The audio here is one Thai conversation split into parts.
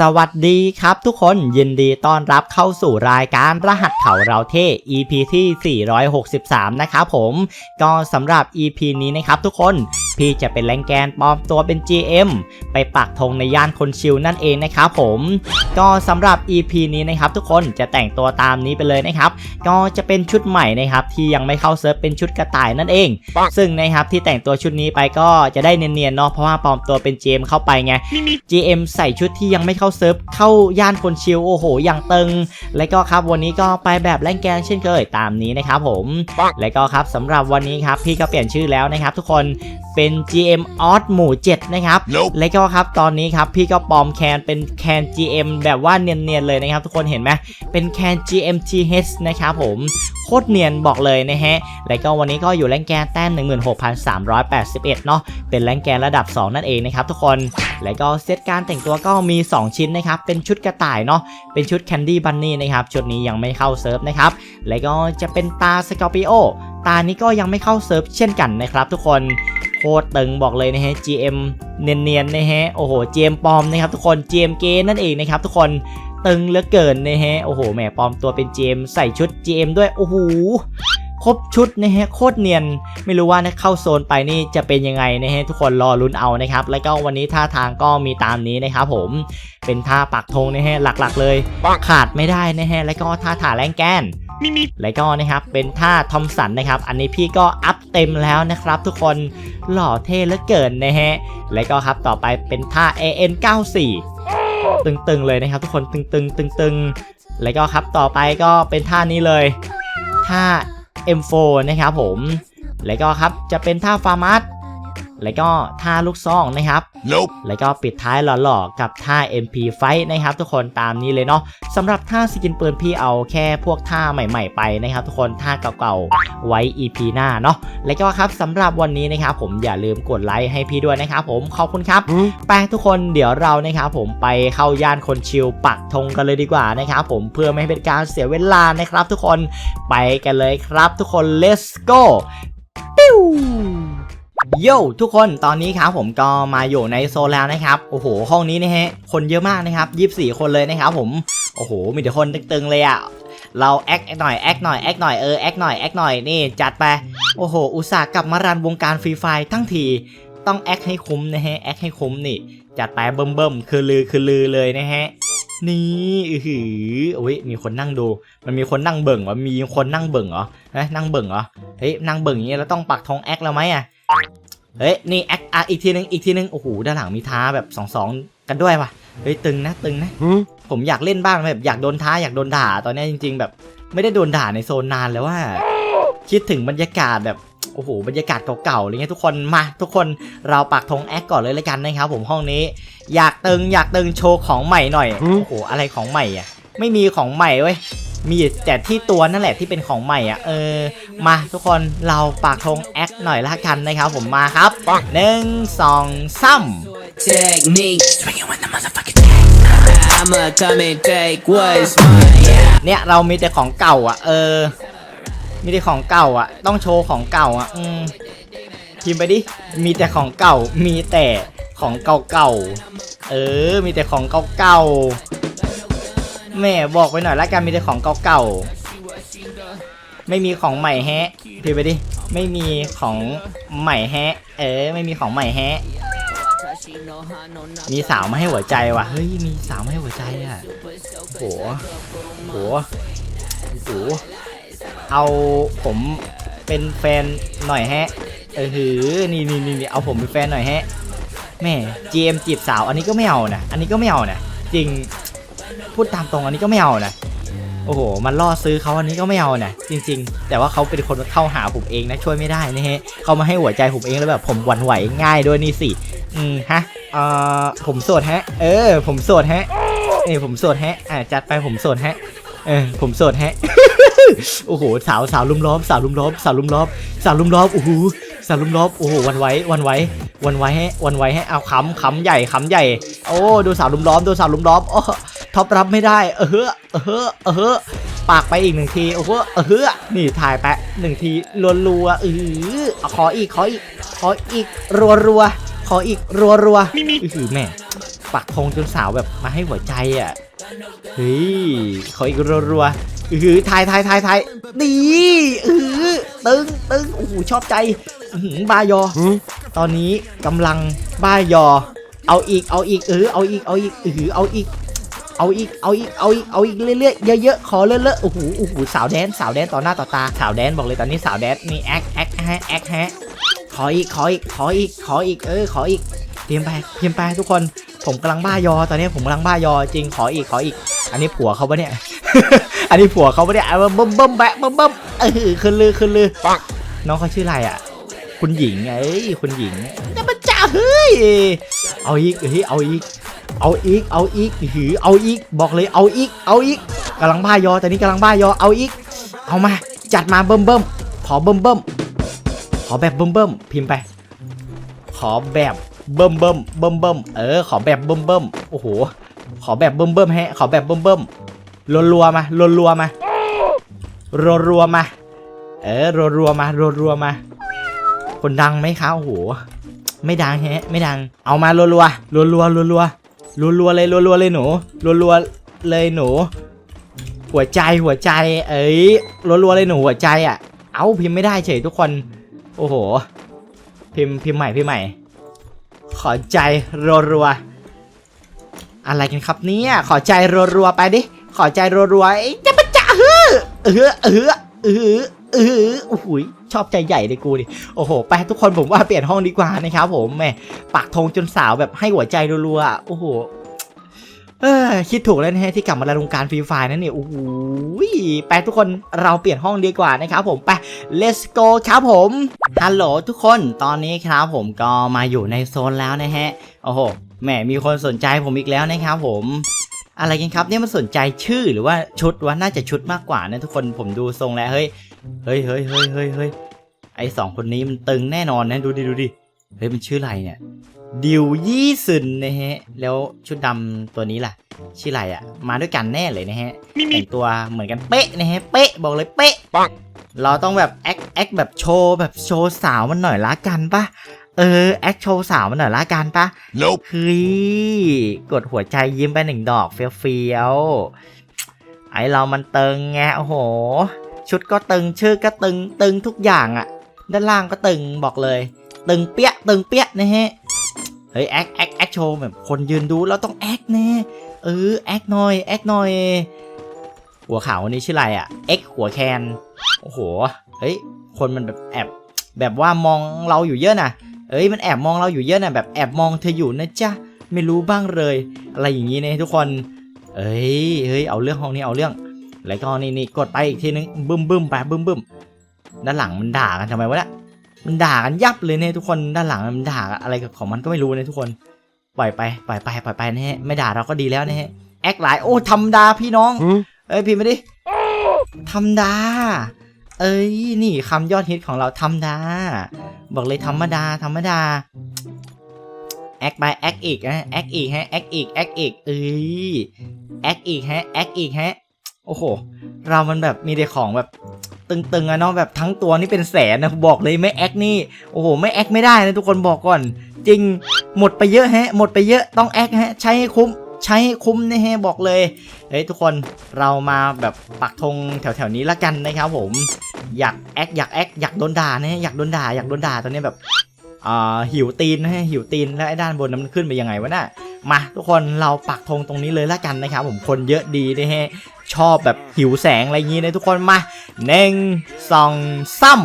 สวัสดีครับทุกคนยินดีต้อนรับเข้าสู่รายการรหัสเขาเราเท่ EP ที่ 463 นะครับผมก็สำหรับ EP นี้นะครับทุกคนพี่จะเป็นแรงแกนปลอมตัวเป็น GM ไปปักธงในย่านคนชิวนั่นเองนะครับผมก็สำหรับ EP นี้นะครับทุกคนจะแต่งตัวตามนี้ไปเลยนะครับ ก็จะเป็นชุดใหม่นะครับที่ยังไม่เข้าเซิร์ฟเป็นชุดกระต่ายนั่นเองปังซึ่งนะครับที่แต่งตัวชุดนี้ไปก็จะได้เนียนๆเนาะเพราะว่าปลอมตัวเป็น GM เข้าไปไง GM ใส่ชุดที่ยังไม่เข้าเซิร์ฟเข้าย่านคนชิลโอ้โห อย่างตึง และก็ครับวันนี้ก็ไปแบบแรงแกนเช่นเคยตามนี้นะครับผมปังและก็ครับสำหรับวันนี้ครับพี่ก็เปลี่ยนชื่อแล้วนะครับทุกคน เป็น GM o d หมู่ 7 นะครับ Nope และก็ครับตอนนี้ครับพี่ก็ปลอมแคนเป็นแคน GM แบบว่าเนียนๆเลยนะครับ ทุกคนเห็นไหมเป็นแคน GMTH นะครับผมโคตรเนียนบอกเลยนะฮะ และก็วันนี้ก็อยู่แรงแกนแต้ม16,381 เนาะเป็นแรงแกนระดับ 2 นั่นเองนะครับทุกคน และก็เซตการแต่งตัวก็มี 2 ชิ้นนะครับ เป็นชุดกระต่ายเนาะ เป็นชุดแคนดี้บันนี่นะครับ ชุดนี้ยังไม่เข้าเซิร์ฟนะครับ และก็จะเป็นตาสกอร์ปิโอ ตานี้ก็ยังไม่เข้าเซิร์ฟเช่นกันนะครับทุกคน โคตรตึงบอกเลยนะฮะ GM เนียนๆนะฮะ โอ้โห GM ปลอมนะครับทุกคน GM เกนั่นเองนะครับทุกคนตึงเหลือเกินนะฮะ โอ้โห แหมปลอมตัวเป็น GM ใส่ชุด GM ด้วย โอ้โห ครบชุดนะฮะโคตรเนียน ไม่รู้ว่านะเข้าโซนไปนี่จะเป็นยังไงนะฮะทุกคนรอลุ้นเอานะครับ แล้วก็วันนี้ท่าทางก็มีตามนี้นะครับผมเป็นท่าปักธงนะฮะหลักๆ เลยปังขาดไม่ได้นะฮะแล้วก็ท่าถ่าแรงแกนมีมีแล้วก็นะครับเป็นท่าทอมสันนะครับ อันนี้พี่ก็อัพเต็มแล้วนะครับ ทุกคนหล่อเท่เหลือเกินนะฮะแล้วก็ครับต่อไปเป็นท่า AN 94 ตึงๆเลยนะครับ ทุกคนตึงๆตึงๆแล้วก็ครับต่อไปก็เป็นท่านี้เลยท่า M4 นะครับผม แล้วก็ครับจะเป็นท่าฟาร์มัส แล้วก็ท่าลูกซองนะครับ Nope แล้วก็ปิดท้ายหล่อๆกับท่า MP Fight นะครับทุกคนตามนี้เลยเนาะสำหรับท่าสกินปืนพี่เอาแค่พวกท่าใหม่ๆ ไปนะครับทุกคนท่าเก่าๆไว้ EP หน้าเนาะแล้วก็ครับสำหรับวันนี้นะครับผมอย่าลืมกดไลค์ให้พี่ด้วยนะครับผมขอบคุณครับไปทุกคนเดี๋ยวเรานะครับผมไปเข้าย่านคนชิลปักธงกันเลยดีกว่านะครับผมเพื่อไม่ให้เป็นการเสียเวลานะครับทุกคนไปกันเลยครับทุกคน let's go ปิ้ว โย่ทุกคนตอนนี้ครับผมก็มาอยู่ในโซนแล้วนะครับ โอ้โห ห้องนี้นะฮะ คนเยอะมากนะครับ 24 คนเลยนะครับผม โอ้โห มีแต่คนตึงๆเลยอะเราแอคหน่อยแอคหน่อยแอคหน่อยเออแอคหน่อยแอคหน่อยนี่จัดไป โอ้โห อุตส่าห์กลับมารันวงการฟรีไฟทั้งทีต้องแอคให้คุ้มนะฮะแอคให้คุ้มนี่จัดไปเบิ่มๆคือลือคือลือเลยนะฮะ นี่อือหืออุ้ยมีคนนั่งดู มันมีคนนั่งเบิ่งวะมีคนนั่งเบิ่งเหรอเฮ้ยนั่งเบิ่งเหรอเฮ้ยนั่งเบิ่งอย่างนี้แล้วต้องปักธงแอคแล้วไหมอะเฮ้ยนี่แอคอะอีกทีนึงอีกทีนึงโอ้โหด้านหลังมีท้าแบบสองสองกันด้วยว่ะเฮ้ยตึงนะตึงนะผมอยากเล่นบ้างแบบอยากโดนท้าอยากโดนด่าตอนเนี้ยจริง ๆ แบบ ไม่ได้โดนด่าในโซนนานแล้วว่า คิดถึงบรรยากาศแบบ โอ้โหบรรยากาศเก่าๆอะไรเงี้ยทุกคนมา ทุกคนเราปักธงแอคก่อนเลยละกันนะครับผมห้องนี้ อยากตึงอยากตึงโชว์ของใหม่หน่อยหืมโอ้โหอะไรของใหม่อะ ไม่มีของใหม่เว้ยมีแต่ที่ตัวนั่นแหละที่เป็นของใหม่อะเออมาทุกคนเราปักธงแอคหน่อยละกันนะครับผมมาครับปังหนึ่งสองสาม technique. Swinging with the motherfucking I'ma come and take what's mine. Yeah. เนี่ยเรามีแต่ของเก่าอะเออ มีแต่ของเก่าอะ ต้องโชว์ของเก่าอะอืมพิมพ์ไปดิ มีแต่ของเก่า มีแต่ของเก่าๆ เออ มีแต่ของเก่าๆ แม่บอกไปหน่อยละกันมีแต่ของเก่าๆ ไม่มีของใหม่แฮะพิมพ์ไปดิ ไม่มีของใหม่แฮะ เออ ไม่มีของใหม่แฮะ มีสาวมาให้หัวใจว่ะ เฮ้ย มีสาวมาให้หัวใจอะโหโหโห เอาผมเป็นแฟนหน่อยแฮะ เออหือนี่นี่นี่เอาผมเป็นแฟนหน่อยแฮะแม่ GM จีบสาวอันนี้ก็ไม่เอานะอันนี้ก็ไม่เอานะจริงพูดตามตรงอันนี้ก็ไม่เอานะโอ้โห มันล่อซื้อเขาอันนี้ก็ไม่เอานะจริง ๆ แต่ว่าเขาเป็นคนเข้าหาผมเองนะช่วยไม่ได้นะฮะเขามาให้หัวใจผมเองแล้วแบบผมหวั่นไหวง่ายด้วยนี่สิอืมฮะเอ่อผมโสดฮะ เออ ผมโสดฮะเอ้ยผมโสดแฮะอ่าจัดไปผมโสดแฮะเออผมโสดแฮะ โอ้โหสาวสาวลุมล้อม สาวลุมล้อม สาวลุมล้อม สาวลุมล้อมโอ้โหสาวลุมล้อมโอ้โหวันไว้วันไว้วันไว้ให้วันไว้ให้เอาขำขำใหญ่ขำใหญ่ โอ้ดูสาวลุมล้อมดูสาวลุมล้อมโอ้ท็อปรับไม่ได้ เออเฮ้อเออเฮ้อเออเฮ้อปากไปอีกหนึ่งทีโอ้โหเออเฮ้อนี่ถ่ายไปหนึ่งทีรัวๆเออเอาขออีกขออีกขออีกรัวๆขออีกรัวๆมีมีอือหือแม่ปักธงจนสาวแบบมาให้หัวใจอะ เฮ้ยขออีกรัวๆอือหือทายทายทายทายดีอือหือตึงตึงโอ้โหชอบใจอื้อหือบายอ ตอนนี้กำลังบ้ายอ เอาอีกเอาอีกเออเอาอีกเอาอีกเออเอาอีกเอาอีก เอาอีก เอาอีก เอาอีกเรื่อยๆ เยอะๆ ขอเลอะๆ โอ้โห โอ้โห สาวแดน สาวแดนต่อหน้าต่อตา สาวแดนบอกเลยตอนนี้สาวแดนนี่แอคแอคแฮะแอคแฮะ ขออีก ขออีก ขออีก ขออีก เออ ขออีกเพียมไปเพียมไปทุกคน ผมกำลังบ้ายอ ตอนนี้ผมกำลังบ้ายอจริงขออีกขออีก อันนี้ผัวเขาปะเนี่ย อันนี้ผัวเขาปะเนี่ยเอาเบิ่มเบิ่มแบะเบิ่มเบิ่มเออขึ้นลือขึ้นลือน้องเขาชื่ออะไรอะ คุณหญิงไงคุณหญิงจะมาจ้าเฮ้ยเอาอีกเฮ้ยเอาอีก เอาอีกเอาอีกหือเอาอีกบอกเลยเอาอีก เอาอีกกำลังบ้ายอแต่นี้กำลังบ้ายอเอาอีก เอามา จัดมาเบิ่มเบิ่มขอเบิ่มเบิ่มขอแบบเบิ่มเบิ่มพิมพ์ไป ขอแบบ เบิ่มเบิ่มเบิ่มเบิ่มเออ ขอแบบเบิ่มเบิ่มโอ้โห ขอแบบเบิ่มเบิ่มแฮะ ขอแบบเบิ่มเบิ่มรัวรัวมารัวรัวมารัวรัวมา เออรัวรัวมารัวรัวมา คนดังไหมคะโอ้โห ไม่ดังแฮะ ไม่ดัง เอามารัวรัวรัวรัวรัวรัวรัวรัวเลยรัวรัวเลยหนูรัวรัวเลยหนู หัวใจหัวใจ เอ้ยรัวรัวเลยหนูหัวใจอะ เอาพิมพ์ไม่ได้เฉยทุกคน โอ้โห พิมพ์พิมพ์ใหม่พิมพ์ใหม่ ขอใจรัวๆอะไรกันครับเนี่ย ขอใจรัวๆไปดิ ขอใจรัวๆเอ้ยจะจ่าเฮ้อเออเออเออเออโอ้โหชอบใจใหญ่เลยกูดิ โอ้โห ไปทุกคนผมว่าเปลี่ยนห้องดีกว่านะครับผมแหม่ปักธงจนสาวแบบให้หัวใจรัวๆ โอ้โห เออคิดถูกแล้วนะฮะที่กลับมาในวงการฟรีไฟนั่นเนี่ยโอ้โหไปทุกคนเราเปลี่ยนห้องดีกว่านะครับผมไป let's go ครับผมฮัลโหลทุกคนตอนนี้ครับผมก็มาอยู่ในโซนแล้วนะฮะโอ้โหแหมมีคนสนใจผมอีกแล้วนะครับผมอะไรกันครับเนี่ยมันสนใจชื่อหรือว่าชุดว่าน่าจะชุดมากกว่านะทุกคนผมดูทรงแล้วเฮ้ยเฮ้ยเฮ้ยเฮ้ยเฮ้ยเฮ้ยไอสองคนนี้มันตึงแน่นอนนะดูดิดูดิเฮ้ยมันชื่ออะไรเนี่ย ดิวยี่ซึนนะฮะ แล้วชุดดำตัวนี้ล่ะ ชื่ออะไรอะ มาด้วยกันแน่เลยนะฮะแต่งตัวเหมือนกันเป๊ะนะฮะ เป๊ะบอกเลยเป๊ะ เราต้องแบบแอคแอคแบบโชว์แบบโชว์สาวมันหน่อยละกันปะเออแอคโชว์สาวมันหน่อยละกันปะ Nope. เฮ้ยกดหัวใจยิ้มไปหนึ่งดอกเฟี้ยวๆไอเรามันตึงไงโอ้โห ชุดก็ตึงชื่อก็ตึงตึงทุกอย่างอะด้านล่างก็ตึงบอกเลย ตึงเปี้ยตึงเปี้ยนะฮะเฮ้ยแอคแอคแอคโชว์แบบคนยืนดูเราต้องแอคแน่เออแอคหน่อยแอคหน่อย หัวขาวคนนี้ชื่ออะไรอะเอ็กหัวแคนโอ้โหเฮ้ยคนมันแบบแอบแบบว่ามองเราอยู่เยอะนะเอ้ยมันแอบมองเราอยู่เยอะนะแบบแอบมองเธออยู่นะจ๊ะไม่รู้บ้างเลย อะไรอย่างนี้นะทุกคน เอ้ยเฮ้ยเอาเรื่องห้องนี้เอาเรื่อง แล้วก็นี่นี่กดไปอีกทีนึงบึ้มบึ้มไปบึ้มบึ้มด้านหลังมันด่ากันทำไมวะเนี่ย มันด่ากันยับเลยเนี่ยทุกคนด้านหลังมันด่าอะไรของมันก็ไม่รู้นะทุกคนปล่อยไปปล่อยไปปล่อยไปนะฮะไม่ด่าเราก็ดีแล้วนะฮะแอคหลายโอ้ธรรมดาพี่น้อง Hmm? เอ้ยพิมพ์มาดิธรรมดา เอ้ยนี่คำยอดฮิตของเราธรรมดา บอกเลยธรรมดาธรรมดาแอคไปแอคอีกนะแอคอีกฮะแอคอีกแอคอีกเอ้ยแอคอีกฮะแอคอีกฮะโอ้โห เรามันแบบมีแต่ของแบบ ตึงๆอะเนาะแบบทั้งตัวนี่เป็นแสนนะบอกเลยไม่แอคนี่โอ้โหไม่แอคไม่ได้นะทุกคนบอกก่อน จริงหมดไปเยอะฮะ หมดไปเยอะต้องแอคฮะ ใช้ให้คุ้มใช้ให้คุ้มนะฮะบอกเลยเฮ้ยทุกคนเรามาแบบปักธงแถวๆนี้ละกันนะครับผม อยากแอคอยากแอคอยากโดนด่านะฮะอยากโดนด่าอยากโดนด่าตอนนี้แบบอ่าหิวตีนนะฮะหิวตีนแล้วไอ้ด้านบนนั้นมันขึ้นไปยังไงวะน่ะมาทุกคนเราปักธงตรงนี้เลยละกันนะครับผมคนเยอะดีนะฮะ ชอบแบบหิวแสงอะไรอย่างงี้นะทุกคนมาหนึ่งสองซ้ำ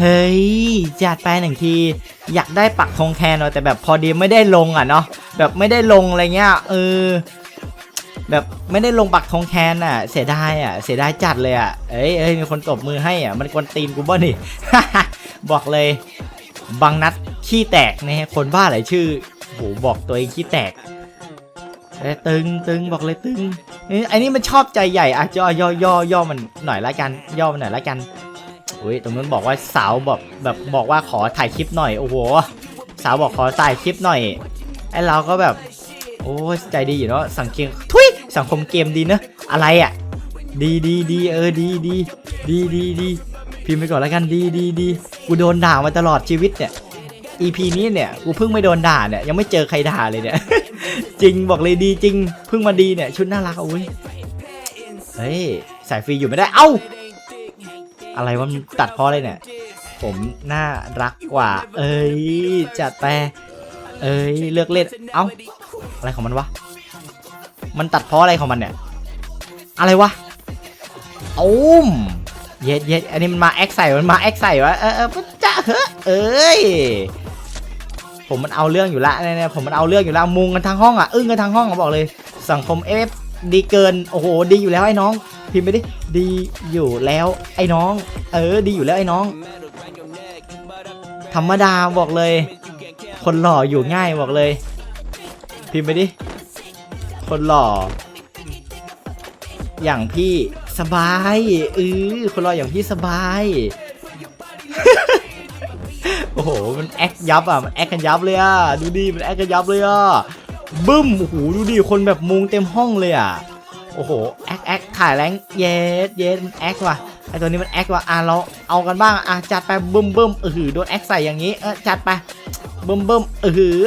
เฮ้ยจัดไปหนึ่งที อยากได้ปักธงแคนแต่แบบพอดีไม่ได้ลงอะเนาะแบบไม่ได้ลงอะไรเงี้ยเออแบบไม่ได้ลงปักธงแคนอะ เสียดายอะ เสียดายจัดเลยอะ เอ้ยเอ้ยมีคนตบมือให้อะ มันกวนตีนกูบ้านี่ บอกเลย บางนัดขี้แตกนะฮะคนบ้าอะไรชื่อ โหบอกตัวเองขี้แตกแต่ตึงตึงบอกเลยตึงไอ้นี่มันชอบใจใหญ่อะย่อย่อย่อย่อมันหน่อยละกันย่อมันหน่อยละกันอุ้ยตรงนั้นบอกว่าสาวแบบแบบบอกว่าขอถ่ายคลิปหน่อยโอ้โหสาวบอกขอถ่ายคลิปหน่อยไอ้เราก็แบบ โอ้ใจดีอยู่เนาะสังเกตทุยสังคมเกมดีเนอะอะไรอะ ดีดีดีเออดีดีดีดีดีพิมพ์ไปก่อนแล้วกันดีดีดีกูโดนด่ามาตลอดชีวิตเนี่ย EP นี้เนี่ยกูเพิ่งไม่โดนด่าเนี่ยยังไม่เจอใครด่าเลยเนี่ย จริงบอกเลยดีจริงเพิ่งมาดีเนี่ยชุดน่ารักอุ้ยเฮ้ยสายฟรีอยู่ไม่ได้เอ้า อะไรวะมันตัดพอะไรเนี่ย ผมน่ารักกว่า เอ้ยจัดไปเอ้ยเลือกเล่นเอ้าอะไรของมันวะมันตัดพราะอะไรของมันเนี่ย อะไรวะอุ้มเย็ดเย็ดอันนี้มันมาแอคใส่มันมาแอคใส่วะเออเออจ้าเฮ้อเอ้ย ผมมันเอาเรื่องอยู่ละเนี่ยๆผมมันเอาเรื่องอยู่ละมุงกันทั้งห้องอะอึ้งกันทั้งห้องอะบอกเลย สังคมเอฟดีเกินโอ้โหดีอยู่แล้วไอ้น้อง พิมพ์ไปดิดีอยู่แล้วไอ้น้อง เออดีอยู่แล้วไอ้น้อง ธรรมดาบอกเลย คนหล่ออยู่ง่ายบอกเลย พิมพ์ไปดิคนหล่อ อย่างพี่สบายเออคนหล่ออย่างพี่สบาย มันแอคยับอะมันแอคกันยับเลยอะดูดิมันแอคกันยับเลยอะบึ้มโอ้โหดูดิคนแบบมุงเต็มห้องเลยอะโอ้โหแอคแอคถ่ายแรงเยสเยสมันแอคว่ะไอตัวนี้มันแอคว่ะอะเราเอากันบ้างอะจัดไปบึ้มบึ้มเออหือโดนแอคใส่อย่างนี้เออจัดไปบึ้มบึ้มเออหือ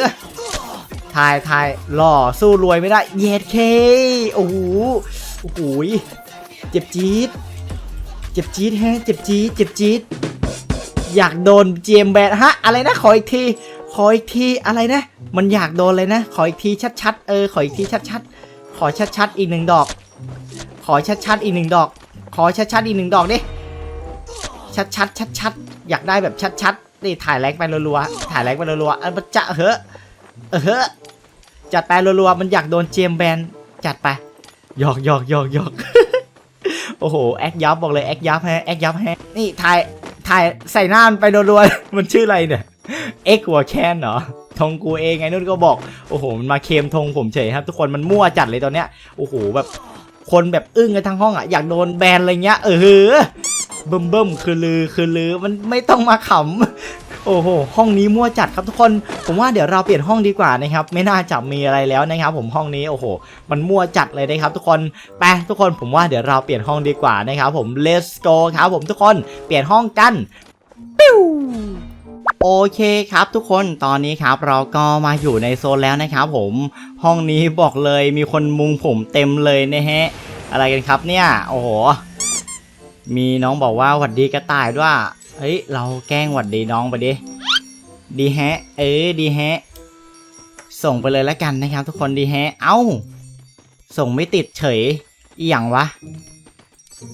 ถ่ายถ่ายหล่อสู้รวยไม่ได้เยสเคโอ้โหโอ้โหเจ็บจี๊ดเจ็บจี๊ดแฮะเจ็บจี๊ดเจ็บจี๊ด อยากโดนเจมแบนฮะ อะไรนะ ขออีกที ขออีกทีอะไรนะ มันอยากโดนเลยนะ ขออีกทีชัดๆ เออ ขออีกทีชัดๆ ขอชัดๆ อีกหนึ่งดอก ขอชัดๆ อีกหนึ่งดอก ขอชัดๆ อีกหนึ่งดอกดิ ชัดๆ ชัดๆ อยากได้แบบชัดๆ นี่ถ่ายแรงไปรัวๆ ถ่ายแรงไปรัวๆเออมันจะเหอะเออเหอะจัดไปรัวๆ มันอยากโดนเจมแบน จัดไป หยอกหยอกหยอกหยอกโอ้โห แอคยับบอกเลย แอคยับแฮแอคยับแฮนี่ถ่าย ถ่ายใส่หน้ามันไปรัวๆ มันชื่ออะไรเนี่ยเอ็กหัวแคนเหรอทงกูเองไงนุ่นก็บอกโอ้โหมันมาเคมทงผมเฉยครับ ทุกคนมันมั่วจัดเลยตอนเนี้ยโอ้โหแบบคนแบบอึ้งกันทั้งห้องอะอยากโดนแบนอะไรเงี้ยเออหือเบิ่มเบิ่มคือลือคือลือมันไม่ต้องมาขำ โอ้โห ห้องนี้มั่วจัดครับทุกคน ผมว่าเดี๋ยวเราเปลี่ยนห้องดีกว่านะครับ ไม่น่าจะมีอะไรแล้วนะครับ ผมห้องนี้โอ้โห มันมั่วจัดเลยนะครับ ทุกคนไปทุกคนผมว่าเดี๋ยวเราเปลี่ยนห้องดีกว่านะครับ ผม let's go ครับ ผมทุกคนเปลี่ยนห้องกันปิ้วโอเคครับทุกคนตอนนี้ครับเราก็มาอยู่ในโซนแล้วนะครับผมห้องนี้บอกเลยมีคนมุงผมเต็มเลยนะฮะ อะไรกันครับเนี่ย โอ้โห มีน้องบอกว่าหวัดดีกระต่ายด้วยเฮ้ย เราแกล้งหวัดดีน้องไปดิ ดีแฮะ เออ ดีแฮะ ส่งไปเลยแล้วกันนะครับทุกคนดีแฮะ เอ้า ส่งไม่ติดเฉย อีหยังวะ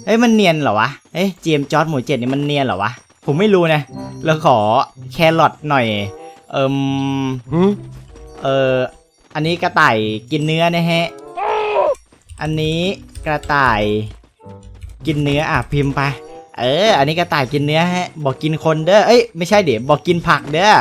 เฮ้ย มันเนียนเหรอวะเอ้ย เจมจอร์ดหมูเจ็ดนี่มันเนียนเหรอวะ ผมไม่รู้นะแล้วขอแครอทหน่อย เอิมเออ อันนี้กระต่ายกินเนื้อนะฮะ อันนี้กระต่าย กินเนื้ออะพิมพ์ไป เออ อันนี้กระต่ายกินเนื้อฮะ บอกกินคนเด้อ เอ้ยไม่ใช่เดี๋ยวบอกกินผักเด้อ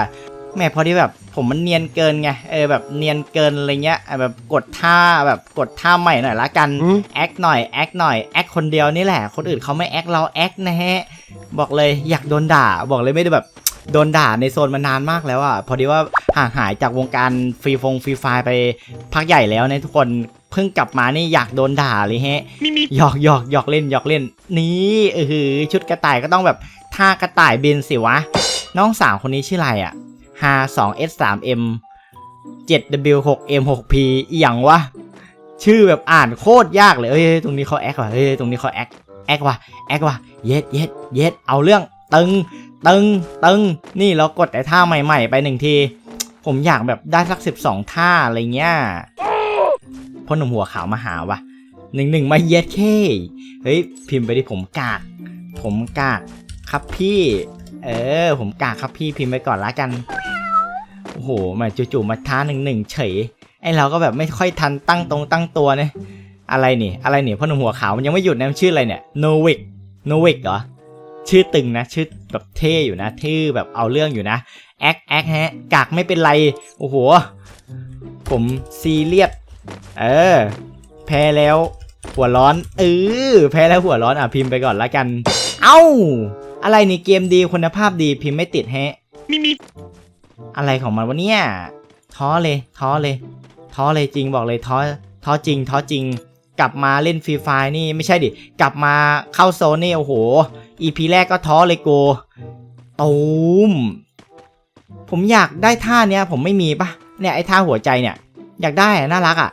แม่พอดีแบบผมมันเนียนเกินไง เออแบบเนียนเกินอะไรเงี้ยอะแบบกดท่าแบบกดท่าใหม่หน่อยละกันแอคหน่อยแอคหน่อยแอคคนเดียวนี่แหละ คนอื่นเขาไม่แอคเราแอคนะฮะ บอกเลยอยากโดนด่า บอกเลยไม่ได้แบบโดนด่าในโซนมานานมากแล้วอะพอดีว่าห่างหายจากวงการฟรีฟงฟรีไฟไปพักใหญ่แล้วนะทุกคนเพิ่งกลับมานี่อยากโดนด่าเลยฮะหยอกหยอกหยอกเล่นหยอกเล่น นี่เออหือชุดกระต่ายก็ต้องแบบท่ากระต่ายบินสิวะ น้องสาวคนนี้ชื่ออะไรอะ h 2 s 3 m 7 w 6 m 6 p อหย่างวะ ชื่อแบบอ่านโคตรยากเลยเอ้ยตรงนี้เขาแอคว่ะเอ้ยตรงนี้เขาแอคแอคว่ะแอคว่ะเย็ดเย็ดเย็ดเอาเรื่องตึงตึงตึงนี่เรากดแต่ท่าใหม่ ๆ ไปหนึ่งที ผมอยากแบบได้สักสิบสองท่าอะไรเงี้ย พ่อหนุ่มหัวขาวมาหาว่ะหนึ่งหนึ่งมาเย็ดเคเฮ้ยพิมพ์ไปดิผมกาก ผมกากครับพี่ เออ ผมกากครับพี่พิมพ์ไปก่อนละกันโอ้โหมาจู่ๆมาท้าหนึ่งหนึ่งเฉยไอเราก็แบบไม่ค่อยทันตั้งตรงตั้งตัวเนี่ยอะไรนี่อะไรนี่พ่อหนุ่มหัวขาวมันยังไม่หยุดนะชื่ออะไรเนี่ยโนวิกโนวิกเหรอชื่อตึงนะ ชื่อแบบเท่อยู่นะชื่อแบบเอาเรื่องอยู่นะแอคแอคฮะกากไม่เป็นไร โอ้โห ผมซีเรียส เออ แพ้แล้ว หัวร้อน เออ แพ้แล้วหัวร้อนอะพิมพ์ไปก่อนละกัน เอ้า อะไรนี่เกมดีคุณภาพดีพิมพ์ไม่ติดแฮะอะไรของมันวะเนี่ยท้อเลยท้อเลยท้อเลยจริงบอกเลยท้อท้อจริงท้อจริง กลับมาเล่นฟรีไฟนี่ไม่ใช่ดิ กลับมาเข้าโซนนี่โอ้โห EP แรกก็ท้อเลยกูตูมผมอยากได้ท่าเนี้ยผมไม่มีปะเนี่ยไอ้ท่าหัวใจเนี่ย อยากได้อะน่ารักอะ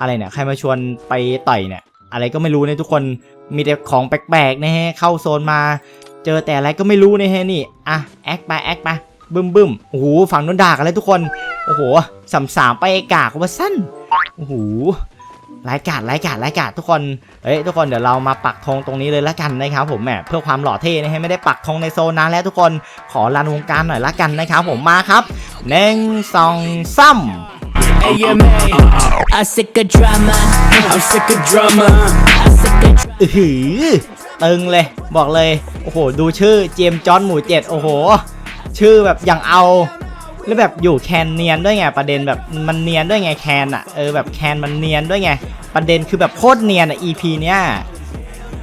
อะไรเนี่ย ใครมาชวนไปต่อยเนี่ย อะไรก็ไม่รู้เนี่ยทุกคน มีแต่ของแปลกๆนะฮะ เข้าโซนมา เจอแต่อะไรก็ไม่รู้นะฮะนี่ อะ แอคไปแอคไปบึ้มบึ้มโอ้โห ฝั่งนู้นด่ากันเลยทุกคน โอ้โหสามสามไปกากว่าสั้น โอ้โหรายกาดรายกาดรายกาดทุกคน เฮ้ยทุกคนเดี๋ยวเรามาปักธงตรงนี้เลยละกันนะครับผมแหมเพื่อความหล่อเท่นะฮะไม่ได้ปักธงในโซนนั้นแล้วทุกคนขอรันวงการหน่อยละกันนะครับผมมาครับหนึ่งสองสาม AMA I sick of drama. I'm sick of drama. I'm sick of drama. อือหือตึงเลย บอกเลย โอ้โห ดูชื่อเจมจอนหมู่เจ็ดโอ้โห ชื่อแบบอย่างเอา แล้วแบบอยู่แคนเนียนด้วยไง ประเด็นแบบมันเนียนด้วยไงแคนอะเออแบบแคนมันเนียนด้วยไง ประเด็นคือแบบโคตรเนียนอะ EP เนี้ย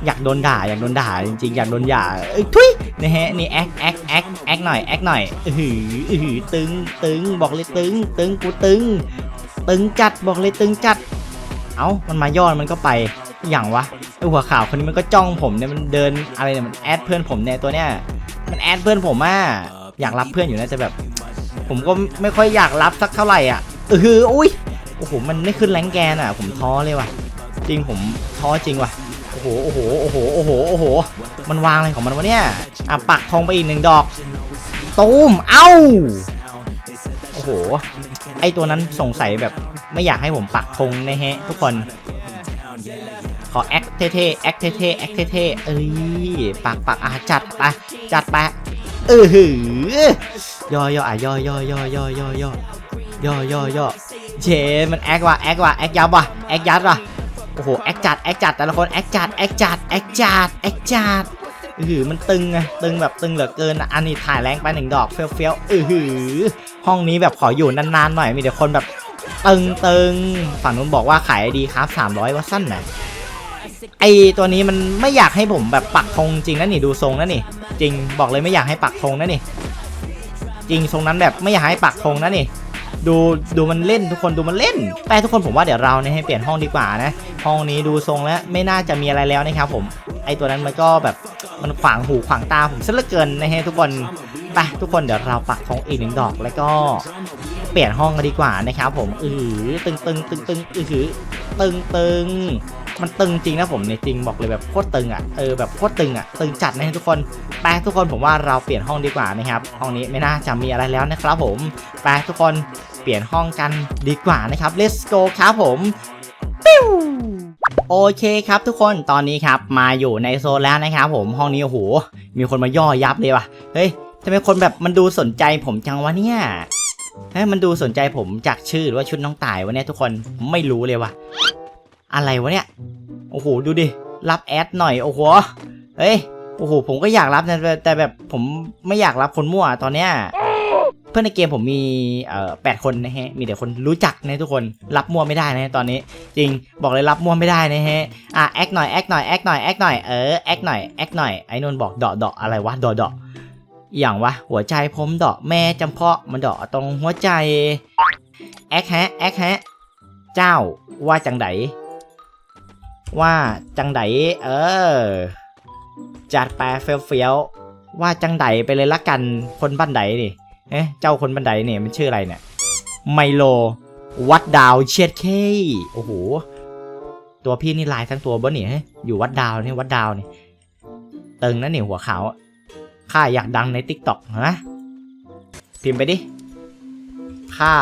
อยากโดนด่าอยากโดนด่าจริงๆ อยากโดนด่าเอ้ยทุยนะฮะนี่แอคแอคแอคแอคหน่อยแอคหน่อยอือหืออือหือตึงตึงบอกเลยตึงตึงกูตึง ตึงจัดบอกเลยตึงจัด เอ้ามันมาย่อมันก็ไปอย่างวะไอหัวขาวคนนี้มันก็จ้องผมเนี่ยมันเดินอะไรเนี่ยมันแอดเพื่อนผมเนี่ยตัวเนี้ยมันแอดเพื่อนผมอะอยากรับเพื่อนอยู่นะแต่แบบ ผมก็ไม่ค่อยอยากรับสักเท่าไหร่อะเอออุ้ยโอ้โหมันไม่ขึ้นแรงแกนอะ ผมท้อเลยว่ะ จริงผมท้อจริงว่ะโอ้โหโอ้โหโอ้โหโอ้โหโอ้โห มันวางอะไรของมันวะเนี่ยอะปักทองไปอีกหนึ่งดอกตูมเอ้าโอ้โห ไอตัวนั้นสงสัยแบบไม่อยากให้ผมปักธงนะฮะ ทุกคน ขอแอคเท่ๆแอคเท่ๆแอคเท่ๆเอ้ยปักปักอะจัดไปจัดไปเออหือย่อย่ออะย่อย่อย่อย่อย่อย่อย่อย่อย่อเชมันแอคว่ะแอคว่ะแอคยับว่ะแอคยัดว่ะโอ้โหแอคจัดแอคจัดแต่ละคนแอคจัดแอคจัดแอคจัดแอคจัด ออหือมันตึงไงตึงแบบตึงเหลือเกินอันนี้ถ่ายแรงไปหนึ่งดอกเฟี้ยวเฟี้ยวๆออหือ ห้องนี้แบบขออยู่นานๆหน่อยมีแต่คนแบบตึงตึงฝั่งนู้นบอกว่าขายดีครับ 300ว่าสั้นไหนไอตัวนี้มันไม่อยากให้ผมแบบปักธงจริงนะนี่ดูทรงนะนี่ จริงบอกเลยไม่อยากให้ปักธงนะนี่ จริงทรงนั้นแบบไม่อยากให้ปักธงนะนี่ดูดูมันเล่นทุกคนดูมันเล่น แต่ทุกคนผมว่าเดี๋ยวเราเนี่ยให้เปลี่ยนห้องดีกว่านะ ห้องนี้ดูทรงแล้วไม่น่าจะมีอะไรแล้วนะครับผม ไอตัวนั้นมันก็แบบ มันขวางหูขวางตาผมซะเหลือเกินนะฮะทุกคนไปทุกคนเดี๋ยวเราปักธงอีกหนึ่งดอกแล้วก็เปลี่ยนห้องกันดีกว่านะครับผมอือตึงตึงตึงตึงอือหือตึงตึงมันตึงจริงนะผมเนี่ยจริงบอกเลยแบบโคตรตึงอะเออแบบโคตรตึงอะตึงจัดนะฮะทุกคนไปทุกคนผมว่าเราเปลี่ยนห้องดีกว่านะครับห้องนี้ไม่น่าจะมีอะไรแล้วนะครับผมไปทุกคนเปลี่ยนห้องกันดีกว่านะครับ let's go ครับผมปิ้ว โอเคครับทุกคนตอนนี้ครับมาอยู่ในโซนแล้วนะครับผมห้องนี้โอ้โหมีคนมาย่อยับเลยว่ะเฮ้ยทำไมคนแบบมันดูสนใจผมจังวะเนี่ยเฮ้ยมันดูสนใจผมจากชื่อหรือว่าชุดน้องต่ายวะเนี่ยทุกคนไม่รู้เลยว่ะ อะไรวะเนี่ยโอ้โหดูดิรับแอดหน่อยโอ้โหเฮ้ยโอ้โหผมก็อยากรับนะแต่แต่แบบผมไม่อยากรับคนมั่วตอนเนี้ยเพื่อนในเกมผมมีเอ่อแปดคนนะฮะมีแต่คนรู้จักนะทุกคนรับมั่วไม่ได้นะตอนนี้ จริงบอกเลยรับมั่วไม่ได้นะฮะอะแอคหน่อยแอคหน่อยแอคหน่อยแอคหน่อยเออแอคหน่อยแอคหน่อยไอ้นนบอกเดาะเดาะอะไรวะเดาะเดาะอย่างวะหัวใจผมดอกแม่จำเพาะมันดอกตรงหัวใจแอคแฮะแอคแฮะเจ้าว่าจังไดว่าจังไดเออจัดแปลเฟี้ยวเฟี้ยวๆว่าจังไดไปเลยละกันคนบ้านไดนี่เอ๊ะเจ้าคนบ้านไดเนี่ยมันชื่ออะไรเนี่ยไมโล วัดดาวเชียดเคโอ้โห ตัวพี่นี่ลายทั้งตัวบ่เนี่ยอยู่วัดดาวนี่วัดดาวนี่ตึงนะเนี่ยหัวขาวข้าอยากดังใน t ิ k t o k ฮะพิมพ์ไปดิข้า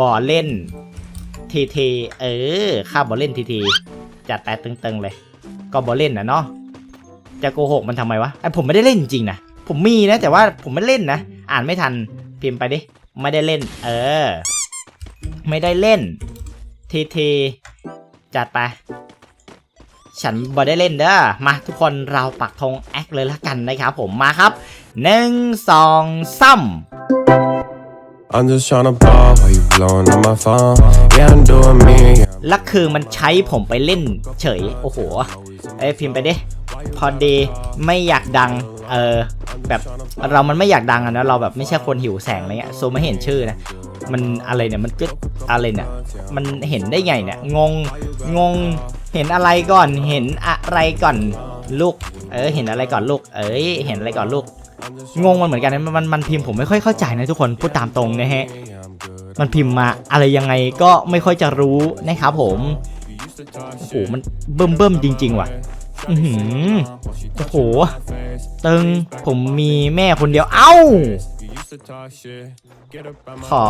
บอเล่นทีทีเออข้าบอเล่นทีทีจัดแต่ตึงๆเลย ก็บอเล่นนะเนาะจะโกหกมันทำไมวะไอผมไม่ได้เล่นจริงนะผมมีนะแต่ว่าผมไม่เล่นนะ อ่านไม่ทันพิมพ์ไปดิไม่ได้เล่น เออ ไม่ได้เล่น ทีทีจัดไป ฉันบอได้เล่นเด้อมาทุกคนเราปักธงแอคเลยละกันนะครับผมมาครับหนึ่งสองสาม I'm just tryna ball while you blowing on my phone. Yeah, I'm doing me. Yeah, และคือมันใช้ผมไปเล่นเฉย โอ้โห เอ้ยพิมพ์ไปดิ พอดีไม่อยากดัง เออ แบบเรามันไม่อยากดังอะนะ เราแบบไม่ใช่คนหิวแสงอะไรเงี้ย โซไม่เห็นชื่อนะ มันอะไรเนี่ยมันก็อะไรเนี่ยมันเห็นได้ไงเนี่ยงงงงเห็นอะไรก่อนเห็นอะไรก่อนลูก เออเห็นอะไรก่อนลูก เอ้ยเห็นอะไรก่อนลูก งงมันเหมือนกันมันมันมันพิมพ์ผมไม่ค่อยเข้าใจนะทุกคนพูดตามตรงนะฮะมันพิมพ์มาอะไรยังไงก็ไม่ค่อยจะรู้นะครับผมโอ้โหมันเบิ่มเบิ่มจริง ๆ ว่ะอือหือโอ้โหตึงผมมีแม่คนเดียวเอ้า ขอ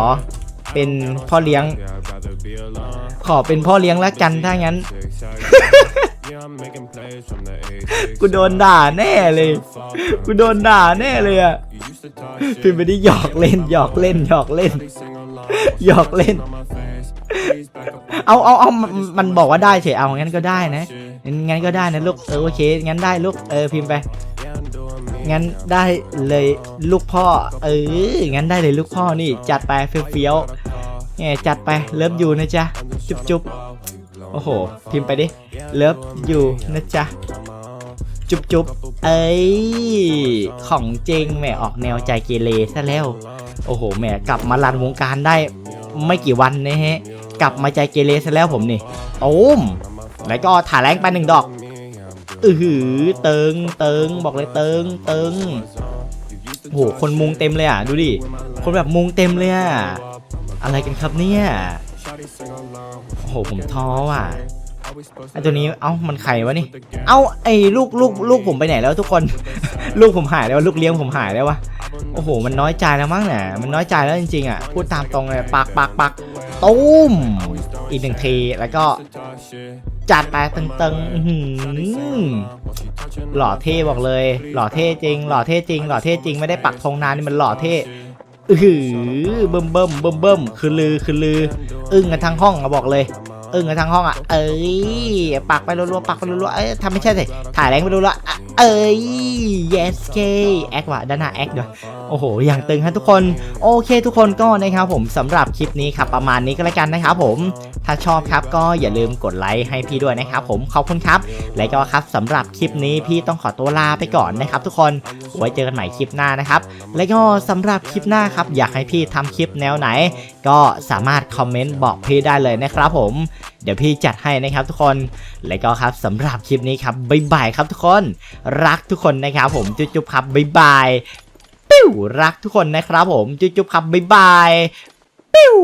เป็นพ่อเลี้ยง ขอเป็นพ่อเลี้ยงแล้วกันถ้างั้น กูโดนด่าแน่เลย กูโดนด่าแน่เลยอะพิมพ์ไปดิหยอกเล่นหยอกเล่นหยอกเล่นหยอกเล่น เอาเอาเอามันมันบอกว่าได้เฉยเอางั้นก็ได้นะงั้นก็ได้นะลูกเออโอเคงั้นได้ลูกเออพิมพ์ไป งั้นได้เลยลูกพ่อ เออ งั้นได้เลยลูกพ่อนี่ จัดไปเฟี้ยวๆแหมจัดไปเลิฟยูนะจ๊ะ จุ๊บจุ๊บโอ้โห พิมพ์ไปดิ เลิฟยูนะจ๊ะ จุ๊บจุ๊บเอ้ย ของจริงแหมออกแนวใจเกเรซะแล้ว โอ้โหแหมกลับมาลันวงการได้ไม่กี่วันนะฮะ กลับมาใจเกเรซะแล้วผมนี่โอ้มแล้วก็ถ่ายแรงไปหนึ่งดอก อือหือเติงเติงบอกเลยเติงเติงโหคนมุงเต็มเลยอะดูดิคนแบบมุงเต็มเลยอะอะไรกันครับเนี่ยโอ้โหผมท้ออะ ไอตัวนี้เอ้ามันใครวะนี่ เอ้าไอ้ลูกลูกลูกผมไปไหนแล้วทุกคน ลูกผมหายแล้วลูกเลี้ยงผมหายแล้ววะโอ้โห มันน้อยใจแล้วมั้งเนี่ยมันน้อยใจแล้วจริงๆอะพูดตามตรงเลยปักปักปักตุ้มอีกหนึ่งทีแล้วก็จัดไปตึงๆอื้อหือหล่อเท่บอกเลย หล่อเท่จริง หล่อเท่จริง หล่อเท่จริงไม่ได้ปักธงนานนี่มันหล่อเท่อือหือเบิ่มเบิ่มเบิ่มเบิ่มคือลือคือลือ อึ้งกันทั้งห้องอะบอกเลย อึ้งกันทั้งห้องอะ เอ้ยปักไปรัวๆปักไปรัวๆเอ้ยทำไม่ใช่สิถ่ายแรงไปรัวๆอะ เอ้ย yes k แอคว่ะด้านหน้าแอคด้วยโอ้โห อย่างตึงฮะทุกคน โอเคทุกคนก็นะครับผมสำหรับคลิปนี้ครับประมาณนี้ก็แล้วกันนะครับผม ถ้าชอบครับก็อย่าลืมกดไลค์ให้พี่ด้วยนะครับผม ขอบคุณครับ และก็ครับสำหรับคลิปนี้พี่ต้องขอตัวลาไปก่อนนะครับทุกคน ไว้เจอกันใหม่คลิปหน้านะครับ และก็สำหรับคลิปหน้าครับอยากให้พี่ทำคลิปแนวไหน ก็สามารถคอมเมนต์บอกพี่ได้เลยนะครับผม เดี๋ยวพี่จัดให้นะครับทุกคน แล้วก็ครับสำหรับคลิปนี้ครับบ๊ายบายครับทุกคน รักทุกคนนะครับผมจุ๊บๆครับบ๊ายบายปิ้วรักทุกคนนะครับผมจุ๊บๆครับบ๊ายบายปิ้ว